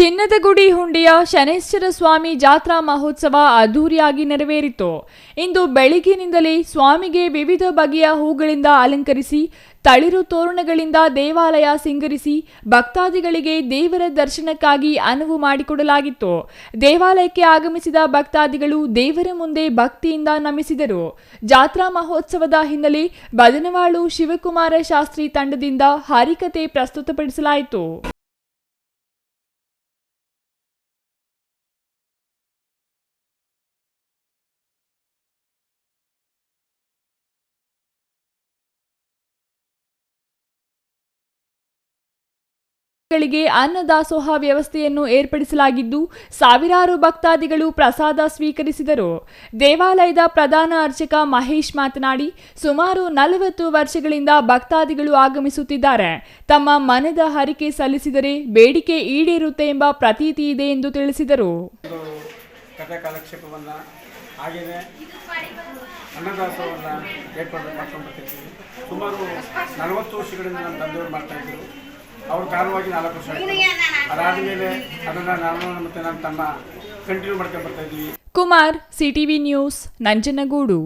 ಚಿನ್ನದಗುಡಿ ಹುಂಡಿಯ ಶನೇಶ್ವರ ಸ್ವಾಮಿ ಜಾತ್ರಾ ಮಹೋತ್ಸವ ಅದ್ದೂರಿಯಾಗಿ ನೆರವೇರಿತು. ಇಂದು ಬೆಳಿಗ್ಗಿನಿಂದಲೇ ಸ್ವಾಮಿಗೆ ವಿವಿಧ ಬಗೆಯ ಹೂಗಳಿಂದ ಅಲಂಕರಿಸಿ, ತಳಿರು ತೋರಣಗಳಿಂದ ದೇವಾಲಯ ಸಿಂಗರಿಸಿ, ಭಕ್ತಾದಿಗಳಿಗೆ ದೇವರ ದರ್ಶನಕ್ಕಾಗಿ ಅನುವು ಮಾಡಿಕೊಡಲಾಗಿತ್ತು. ದೇವಾಲಯಕ್ಕೆ ಆಗಮಿಸಿದ ಭಕ್ತಾದಿಗಳು ದೇವರ ಮುಂದೆ ಭಕ್ತಿಯಿಂದ ನಮಿಸಿದರು. ಜಾತ್ರಾ ಮಹೋತ್ಸವದ ಹಿನ್ನೆಲೆ ಬದನವಾಳು ಶಿವಕುಮಾರ ಶಾಸ್ತ್ರಿ ತಂಡದಿಂದ ಹರಿಕತೆ ಪ್ರಸ್ತುತಪಡಿಸಲಾಯಿತು. ಗಳಿಗೆ ಅನ್ನದಾಸೋಹ ವ್ಯವಸ್ಥೆಯನ್ನು ಏರ್ಪಡಿಸಲಾಗಿದ್ದು, ಸಾವಿರಾರು ಭಕ್ತಾದಿಗಳು ಪ್ರಸಾದ ಸ್ವೀಕರಿಸಿದರು. ದೇವಾಲಯದ ಪ್ರಧಾನ ಅರ್ಚಕ ಮಹೇಶ್ ಮಾತನಾಡಿ, ಸುಮಾರು ನಲವತ್ತು ವರ್ಷಗಳಿಂದ ಭಕ್ತಾದಿಗಳು ಆಗಮಿಸುತ್ತಿದ್ದಾರೆ. ತಮ್ಮ ಮನದ ಹರಿಕೆ ಸಲ್ಲಿಸಿದರೆ ಬೇಡಿಕೆ ಈಡೇರುತ್ತೆ ಎಂಬ ಪ್ರತೀತಿ ಇದೆ ಎಂದು ತಿಳಿಸಿದರು. ಸುಮಾರು ನಲವತ್ತು ವರ್ಷಗಳಿಂದ ನಮ್ಮ ತಂದೆಯವರು ಮಾಡ್ತಾ ಇದ್ದರು ಅವ್ರ ಕಾರಣವಾಗಿ ನಾಲ್ಕು ವರ್ಷ ಅದಾದ ಮೇಲೆ ಅದನ್ನು ನಾನು ಮತ್ತು ನನ್ನ ತಮ್ಮ ಕಂಟಿನ್ಯೂ ಮಾಡ್ಕೊಂಡು ಬರ್ತಾ ಇದ್ವಿ. Kumar CTV news Nanjangud.